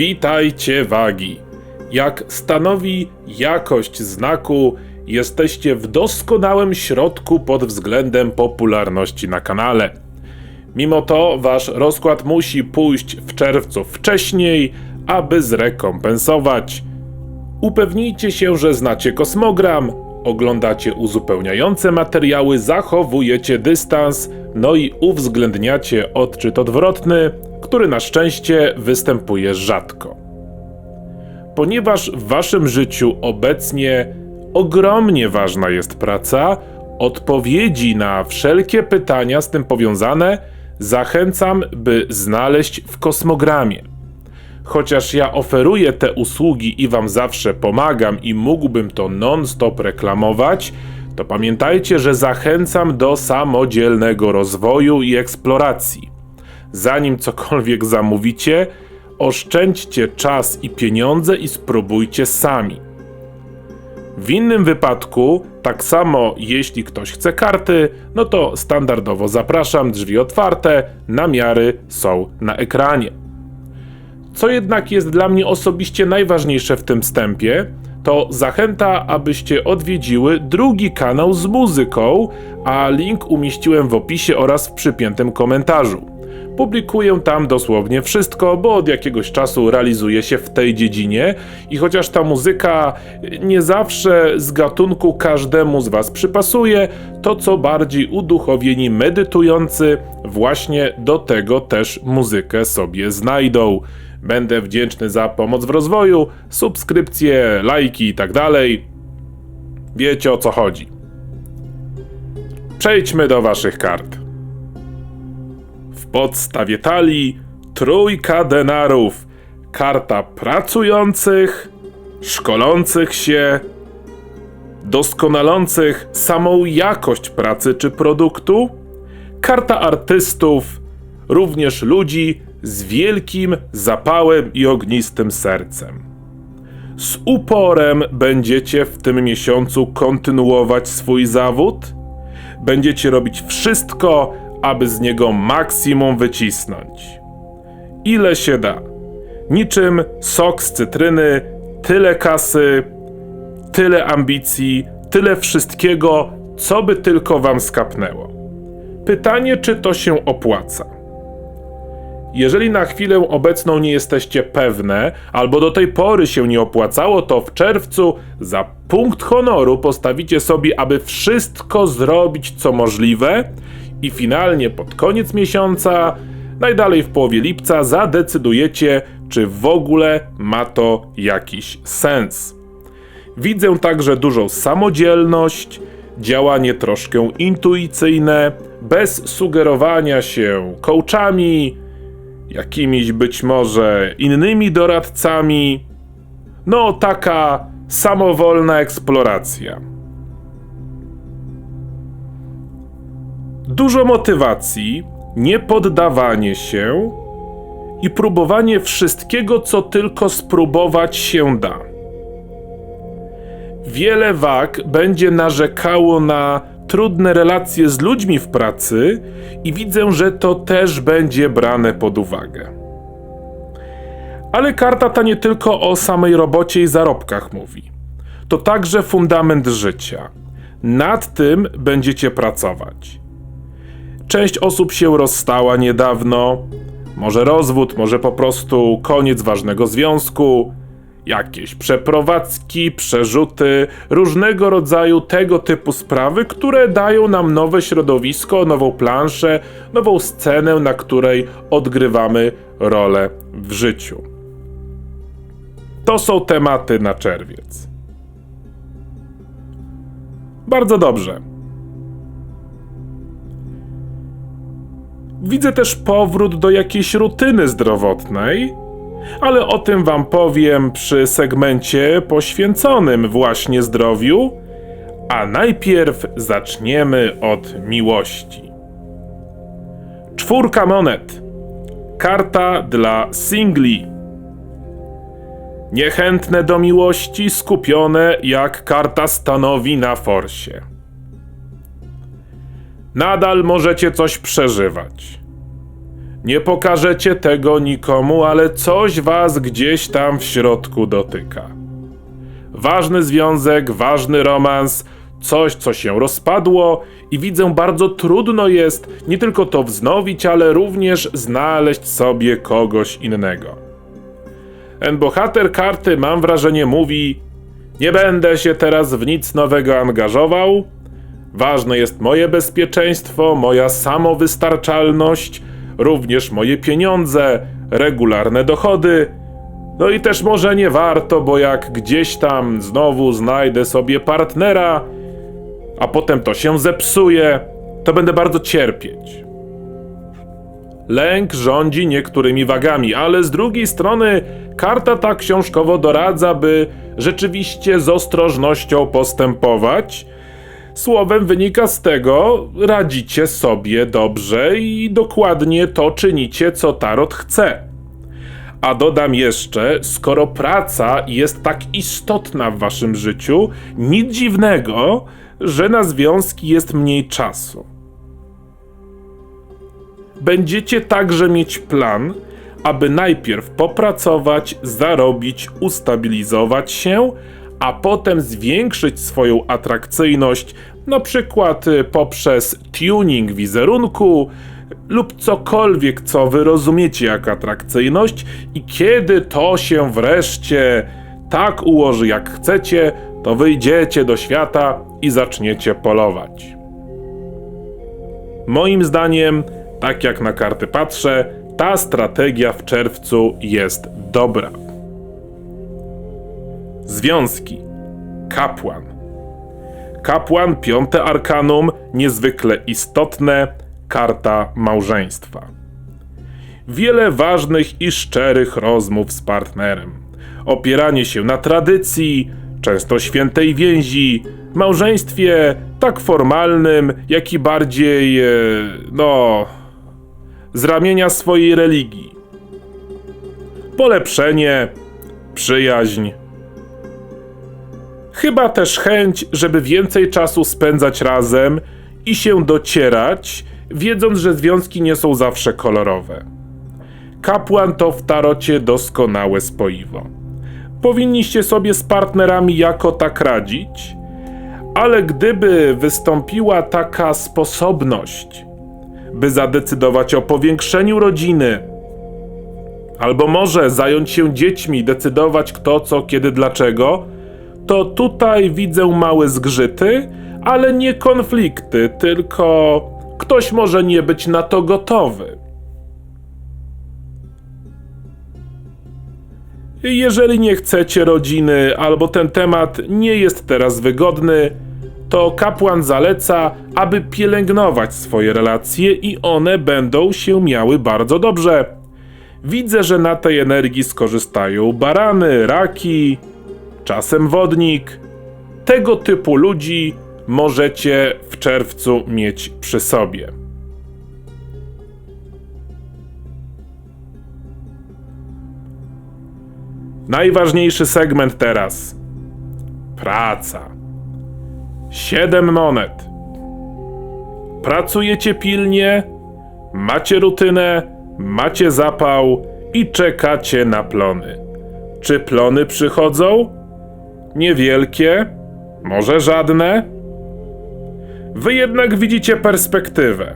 Witajcie wagi. Jak stanowi jakość znaku, jesteście w doskonałym środku pod względem popularności na kanale. Mimo to wasz rozkład musi pójść w czerwcu wcześniej, aby zrekompensować. Upewnijcie się, że znacie kosmogram, oglądacie uzupełniające materiały, zachowujecie dystans, no i uwzględniacie odczyt odwrotny, który na szczęście występuje rzadko. Ponieważ w waszym życiu obecnie ogromnie ważna jest praca, odpowiedzi na wszelkie pytania z tym powiązane zachęcam, by znaleźć w kosmogramie. Chociaż ja oferuję te usługi i wam zawsze pomagam i mógłbym to non-stop reklamować, to pamiętajcie, że zachęcam do samodzielnego rozwoju i eksploracji. Zanim cokolwiek zamówicie, oszczędźcie czas i pieniądze i spróbujcie sami. W innym wypadku, tak samo jeśli ktoś chce karty, no to standardowo zapraszam, drzwi otwarte, namiary są na ekranie. Co jednak jest dla mnie osobiście najważniejsze w tym wstępie, to zachęta, abyście odwiedziły drugi kanał z muzyką, a link umieściłem w opisie oraz w przypiętym komentarzu. Publikuję tam dosłownie wszystko, bo od jakiegoś czasu realizuję się w tej dziedzinie i chociaż ta muzyka nie zawsze z gatunku każdemu z Was przypasuje, to co bardziej uduchowieni medytujący właśnie do tego też muzykę sobie znajdą. Będę wdzięczny za pomoc w rozwoju, subskrypcje, lajki i tak. Wiecie o co chodzi. Przejdźmy do Waszych kart. Podstawie talii trójka denarów, karta pracujących, szkolących się, doskonalących samą jakość pracy czy produktu, karta artystów, również ludzi z wielkim zapałem i ognistym sercem. Z uporem będziecie w tym miesiącu kontynuować swój zawód? Będziecie robić wszystko, aby z niego maksimum wycisnąć. Ile się da? Niczym sok z cytryny, tyle kasy, tyle ambicji, tyle wszystkiego, co by tylko wam skapnęło. Pytanie, czy to się opłaca? Jeżeli na chwilę obecną nie jesteście pewne, albo do tej pory się nie opłacało, to w czerwcu za punkt honoru postawicie sobie, aby wszystko zrobić co możliwe i finalnie pod koniec miesiąca, najdalej w połowie lipca, zadecydujecie, czy w ogóle ma to jakiś sens. Widzę także dużą samodzielność, działanie troszkę intuicyjne, bez sugerowania się coachami, jakimiś być może innymi doradcami. No, taka samowolna eksploracja. Dużo motywacji, niepoddawanie się i próbowanie wszystkiego, co tylko spróbować się da. Wiele wag będzie narzekało na trudne relacje z ludźmi w pracy i widzę, że to też będzie brane pod uwagę. Ale karta ta nie tylko o samej robocie i zarobkach mówi. To także fundament życia. Nad tym będziecie pracować. Część osób się rozstała niedawno, może rozwód, może po prostu koniec ważnego związku, jakieś przeprowadzki, przerzuty, różnego rodzaju tego typu sprawy, które dają nam nowe środowisko, nową planszę, nową scenę, na której odgrywamy rolę w życiu. To są tematy na czerwiec. Bardzo dobrze. Widzę też powrót do jakiejś rutyny zdrowotnej, ale o tym Wam powiem przy segmencie poświęconym właśnie zdrowiu. A najpierw zaczniemy od miłości. Czwórka monet. Karta dla singli. Niechętne do miłości, skupione jak karta stanowi na forsie. Nadal możecie coś przeżywać Nie pokażecie tego nikomu, ale coś was gdzieś tam w środku dotyka. Ważny związek, ważny romans, coś, co się rozpadło, i widzę, bardzo trudno jest nie tylko to wznowić, ale również znaleźć sobie kogoś innego. Ten bohater karty, mam wrażenie, mówi: Nie będę się teraz w nic nowego angażował. Ważne jest moje bezpieczeństwo, moja samowystarczalność, również moje pieniądze, regularne dochody. No i też może nie warto, bo jak gdzieś tam znowu znajdę sobie partnera, a potem to się zepsuje, to będę bardzo cierpieć. Lęk rządzi niektórymi wagami, ale z drugiej strony karta ta książkowo doradza, by rzeczywiście z ostrożnością postępować. Słowem wynika z tego, radzicie sobie dobrze i dokładnie to czynicie, co tarot chce. A dodam jeszcze, skoro praca jest tak istotna w waszym życiu, nic dziwnego, że na związki jest mniej czasu. Będziecie także mieć plan, aby najpierw popracować, zarobić, ustabilizować się, a potem zwiększyć swoją atrakcyjność, na przykład y, poprzez tuning wizerunku lub cokolwiek, co wy rozumiecie jako atrakcyjność, i kiedy to się wreszcie tak ułoży, jak chcecie, to wyjdziecie do świata i zaczniecie polować. Moim zdaniem, tak jak na karty patrzę, ta strategia w czerwcu jest dobra. Związki. Kapłan. Kapłan, piąte arkanum, niezwykle istotne, karta małżeństwa. Wiele ważnych i szczerych rozmów z partnerem. Opieranie się na tradycji, często świętej więzi, małżeństwie tak formalnym, jak i bardziej, e, no, z ramienia swojej religii. Polepszenie, przyjaźń. Chyba też chęć, żeby więcej czasu spędzać razem i się docierać, wiedząc, że związki nie są zawsze kolorowe. Kapłan to w tarocie doskonałe spoiwo. Powinniście sobie z partnerami jako tak radzić, ale gdyby wystąpiła taka sposobność, by zadecydować o powiększeniu rodziny, albo może zająć się dziećmi, decydować kto, co, kiedy, dlaczego, to tutaj widzę małe zgrzyty, ale nie konflikty, tylko ktoś może nie być na to gotowy. Jeżeli nie chcecie rodziny, albo ten temat nie jest teraz wygodny, to kapłan zaleca, aby pielęgnować swoje relacje i one będą się miały bardzo dobrze. Widzę, że na tej energii skorzystają barany, raki, czasem wodnik. Tego typu ludzi możecie w czerwcu mieć przy sobie. Najważniejszy segment teraz. Praca. Siedem monet. Pracujecie pilnie, macie rutynę, macie zapał i czekacie na plony. Czy plony przychodzą? Niewielkie, może żadne? Wy jednak widzicie perspektywę.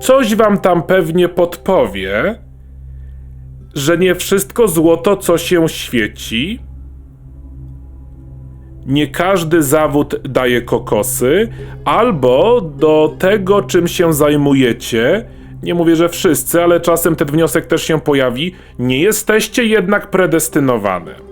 Coś wam tam pewnie podpowie, że nie wszystko złoto, co się świeci, nie każdy zawód daje kokosy, albo do tego, czym się zajmujecie, nie mówię, że wszyscy, ale czasem ten wniosek też się pojawi, nie jesteście jednak predestynowane.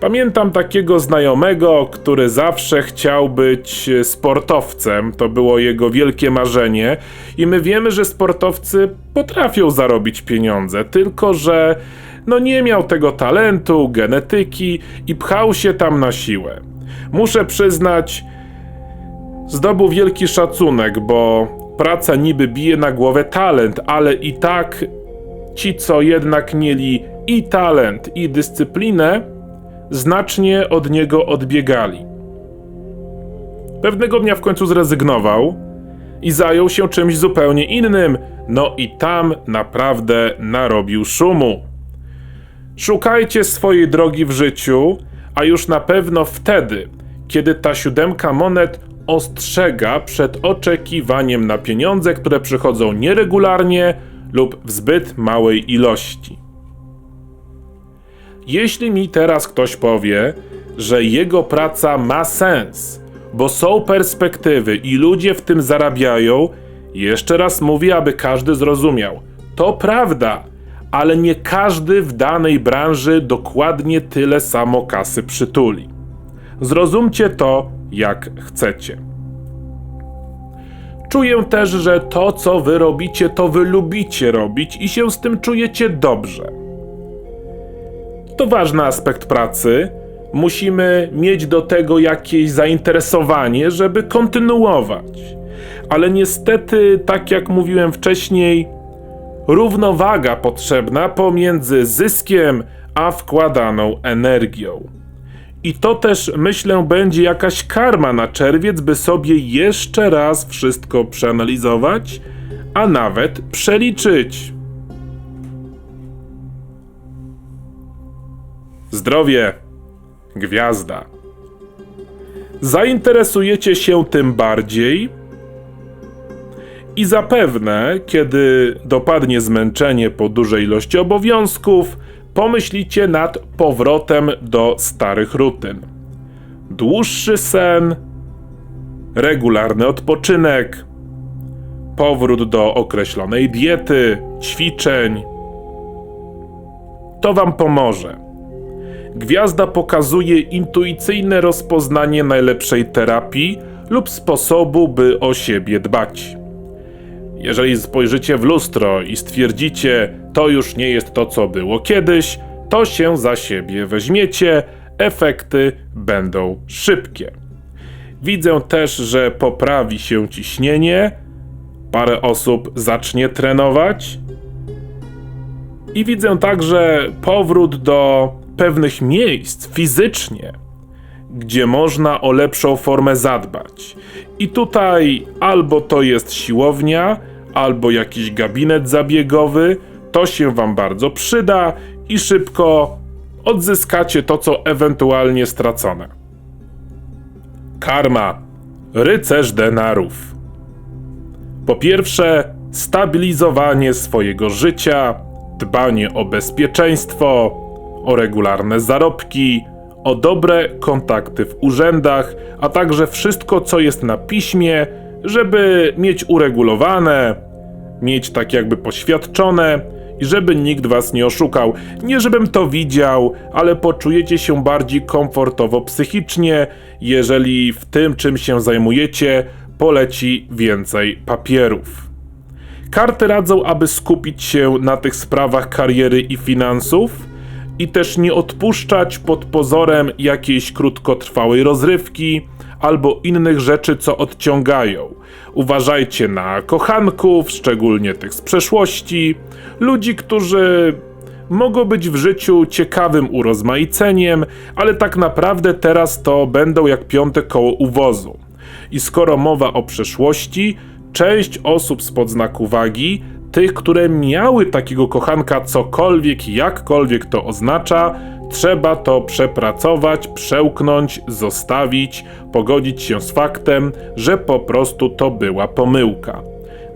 Pamiętam takiego znajomego, który zawsze chciał być sportowcem. To było jego wielkie marzenie, i my wiemy, że sportowcy potrafią zarobić pieniądze, tylko że no nie miał tego talentu, genetyki i pchał się tam na siłę. Muszę przyznać, zdobył wielki szacunek, bo praca niby bije na głowę talent, ale i tak ci, co jednak mieli i talent, i dyscyplinę, znacznie od niego odbiegali. Pewnego dnia w końcu zrezygnował, i zajął się czymś zupełnie innym, no i tam naprawdę narobił szumu. Szukajcie swojej drogi w życiu, a już na pewno wtedy, kiedy ta siódemka monet ostrzega przed oczekiwaniem na pieniądze, które przychodzą nieregularnie lub w zbyt małej ilości. Jeśli mi teraz ktoś powie, że jego praca ma sens, bo są perspektywy i ludzie w tym zarabiają, jeszcze raz mówię, aby każdy zrozumiał. To prawda, ale nie każdy w danej branży dokładnie tyle samo kasy przytuli. Zrozumcie to jak chcecie. Czuję też, że to, co wy robicie, to wy lubicie robić i się z tym czujecie dobrze. To ważny aspekt pracy. Musimy mieć do tego jakieś zainteresowanie, żeby kontynuować. Ale niestety, tak jak mówiłem wcześniej, równowaga potrzebna pomiędzy zyskiem a wkładaną energią. I to też myślę będzie jakaś karma na czerwiec, by sobie jeszcze raz wszystko przeanalizować, a nawet przeliczyć. Zdrowie, gwiazda. Zainteresujecie się tym bardziej i zapewne, kiedy dopadnie zmęczenie po dużej ilości obowiązków, pomyślicie nad powrotem do starych rutyn. Dłuższy sen, regularny odpoczynek, powrót do określonej diety, ćwiczeń. To Wam pomoże. Gwiazda pokazuje intuicyjne rozpoznanie najlepszej terapii lub sposobu, by o siebie dbać. Jeżeli spojrzycie w lustro i stwierdzicie, to już nie jest to, co było kiedyś, to się za siebie weźmiecie, efekty będą szybkie. Widzę też, że poprawi się ciśnienie, parę osób zacznie trenować. I widzę także powrót do pewnych miejsc fizycznie, gdzie można o lepszą formę zadbać. I tutaj albo to jest siłownia, albo jakiś gabinet zabiegowy, to się Wam bardzo przyda i szybko odzyskacie to, co ewentualnie stracone. Karma. Rycerz denarów. Po pierwsze, stabilizowanie swojego życia, dbanie o bezpieczeństwo, o regularne zarobki, o dobre kontakty w urzędach, a także wszystko, co jest na piśmie, żeby mieć uregulowane, mieć tak jakby poświadczone i żeby nikt was nie oszukał. Nie żebym to widział, ale poczujecie się bardziej komfortowo psychicznie, jeżeli w tym, czym się zajmujecie, poleci więcej papierów. Karty radzą, aby skupić się na tych sprawach kariery i finansów i też nie odpuszczać pod pozorem jakiejś krótkotrwałej rozrywki albo innych rzeczy, co odciągają. Uważajcie na kochanków, szczególnie tych z przeszłości, ludzi, którzy mogą być w życiu ciekawym urozmaiceniem, ale tak naprawdę teraz to będą jak piąte koło uwozu. I skoro mowa o przeszłości, część osób spod znaku wagi tych, które miały takiego kochanka, cokolwiek, jakkolwiek to oznacza, trzeba to przepracować, przełknąć, zostawić, pogodzić się z faktem, że po prostu to była pomyłka.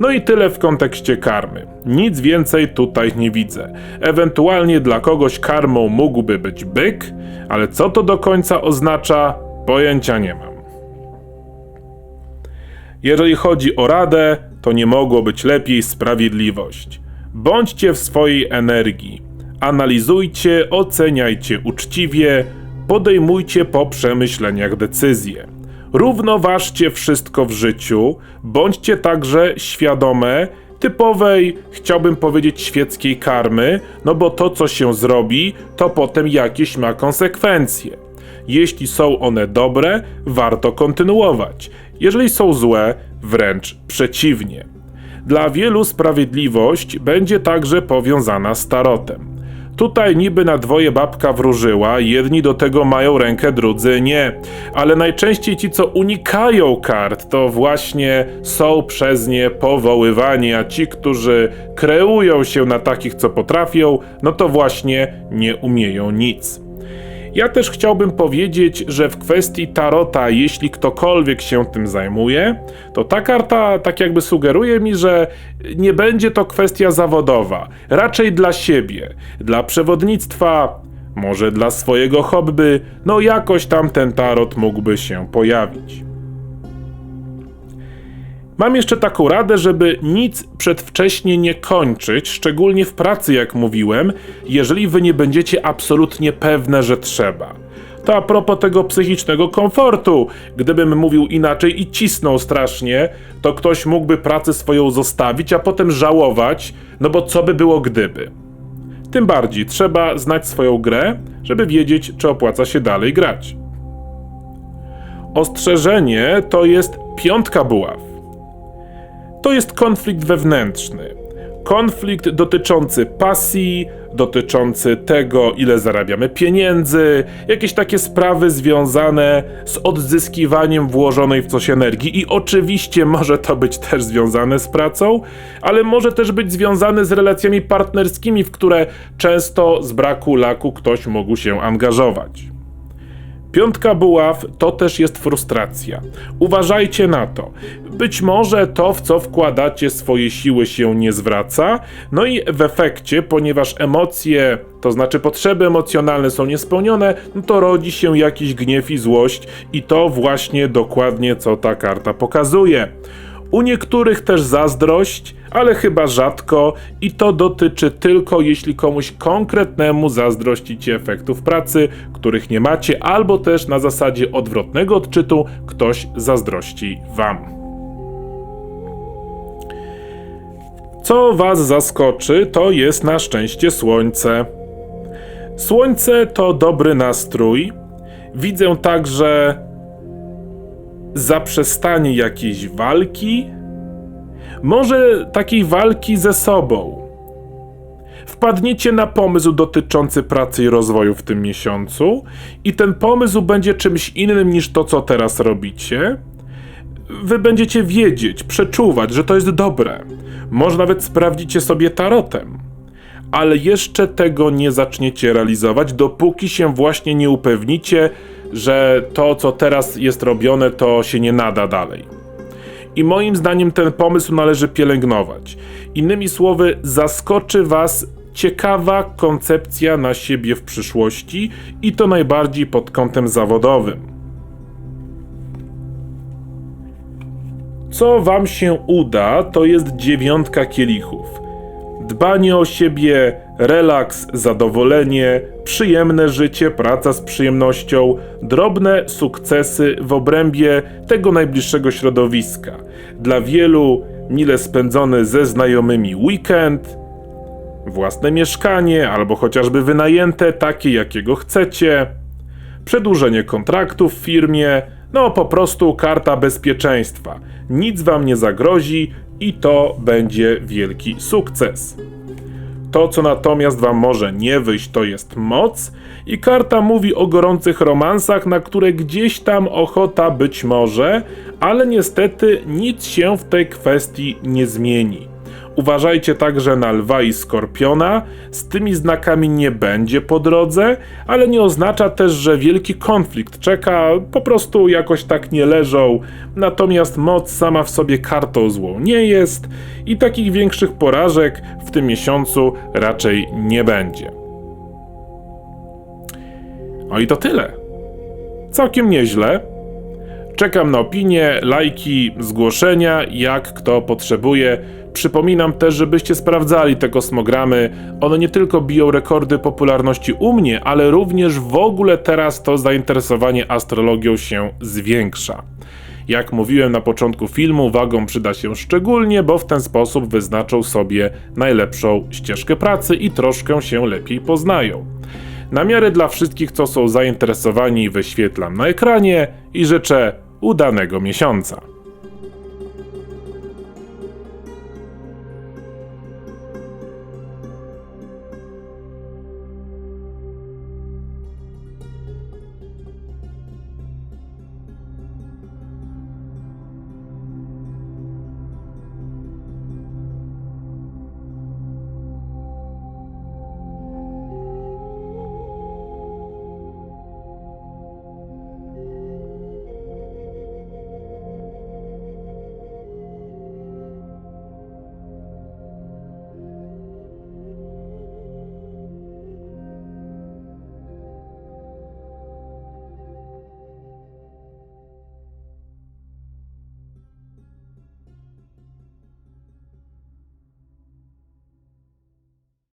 No i tyle w kontekście karmy. Nic więcej tutaj nie widzę. Ewentualnie dla kogoś karmą mógłby być byk, ale co to do końca oznacza, pojęcia nie mam. Jeżeli chodzi o radę, to nie mogło być lepiej sprawiedliwość. Bądźcie w swojej energii. Analizujcie, oceniajcie uczciwie, podejmujcie po przemyśleniach decyzje. Równoważcie wszystko w życiu, bądźcie także świadome typowej, chciałbym powiedzieć, świeckiej karmy, no bo to, co się zrobi, to potem jakieś ma konsekwencje. Jeśli są one dobre, warto kontynuować. Jeżeli są złe, wręcz przeciwnie. Dla wielu sprawiedliwość będzie także powiązana z tarotem. Tutaj niby na dwoje babka wróżyła, jedni do tego mają rękę, drudzy nie. Ale najczęściej ci, co unikają kart, to właśnie są przez nie powoływani, a ci, którzy kreują się na takich, co potrafią, no to właśnie nie umieją nic. Ja też chciałbym powiedzieć, że w kwestii tarota, jeśli ktokolwiek się tym zajmuje, to ta karta tak jakby sugeruje mi, że nie będzie to kwestia zawodowa, raczej dla siebie, dla przewodnictwa, może dla swojego hobby, no jakoś tam ten tarot mógłby się pojawić. Mam jeszcze taką radę, żeby nic przedwcześnie nie kończyć, szczególnie w pracy, jak mówiłem, jeżeli wy nie będziecie absolutnie pewne, że trzeba. To a propos tego psychicznego komfortu. Gdybym mówił inaczej i cisnął strasznie, to ktoś mógłby pracę swoją zostawić, a potem żałować, no bo co by było gdyby. Tym bardziej trzeba znać swoją grę, żeby wiedzieć, czy opłaca się dalej grać. Ostrzeżenie to jest piątka buław. To jest konflikt wewnętrzny. Konflikt dotyczący pasji, dotyczący tego, ile zarabiamy pieniędzy, jakieś takie sprawy związane z odzyskiwaniem włożonej w coś energii. I oczywiście może to być też związane z pracą, ale może też być związane z relacjami partnerskimi, w które często z braku laku ktoś mógł się angażować. Piątka buław to też jest frustracja. Uważajcie na to. Być może to, w co wkładacie swoje siły, się nie zwraca, no i w efekcie, ponieważ emocje, to znaczy potrzeby emocjonalne są niespełnione, no to rodzi się jakiś gniew i złość, i to właśnie dokładnie co ta karta pokazuje. U niektórych też zazdrość, ale chyba rzadko i to dotyczy tylko jeśli komuś konkretnemu zazdrościcie efektów pracy, których nie macie, albo też na zasadzie odwrotnego odczytu ktoś zazdrości wam. Co was zaskoczy, to jest na szczęście słońce. Słońce to dobry nastrój. Widzę także zaprzestanie jakiejś walki, może takiej walki ze sobą. Wpadniecie na pomysł dotyczący pracy i rozwoju w tym miesiącu, i ten pomysł będzie czymś innym niż to, co teraz robicie. Wy będziecie wiedzieć, przeczuwać, że to jest dobre. Może nawet sprawdzicie sobie tarotem. Ale jeszcze tego nie zaczniecie realizować, dopóki się właśnie nie upewnicie, że to, co teraz jest robione, to się nie nada dalej. I moim zdaniem ten pomysł należy pielęgnować. Innymi słowy, zaskoczy Was ciekawa koncepcja na siebie w przyszłości i to najbardziej pod kątem zawodowym. Co Wam się uda, to jest dziewiątka kielichów. Dbanie o siebie, relaks, zadowolenie, przyjemne życie, praca z przyjemnością, drobne sukcesy w obrębie tego najbliższego środowiska. Dla wielu mile spędzony ze znajomymi weekend, własne mieszkanie albo chociażby wynajęte, takie jakiego chcecie, przedłużenie kontraktu w firmie, no po prostu karta bezpieczeństwa. Nic wam nie zagrozi i to będzie wielki sukces. To, co natomiast wam może nie wyjść, to jest moc, i karta mówi o gorących romansach, na które gdzieś tam ochota być może, ale niestety nic się w tej kwestii nie zmieni. Uważajcie także na lwa i skorpiona, z tymi znakami nie będzie po drodze, ale nie oznacza też, że wielki konflikt czeka, po prostu jakoś tak nie leżą, natomiast moc sama w sobie kartą złą nie jest i takich większych porażek w tym miesiącu raczej nie będzie. No i to tyle. Całkiem nieźle. Czekam na opinie, lajki, zgłoszenia, jak kto potrzebuje. Przypominam też, żebyście sprawdzali te kosmogramy. One nie tylko biją rekordy popularności u mnie, ale również w ogóle teraz to zainteresowanie astrologią się zwiększa. Jak mówiłem na początku filmu, wagom przyda się szczególnie, bo w ten sposób wyznaczą sobie najlepszą ścieżkę pracy i troszkę się lepiej poznają. Namiary dla wszystkich, co są zainteresowani, wyświetlam na ekranie i życzę udanego miesiąca.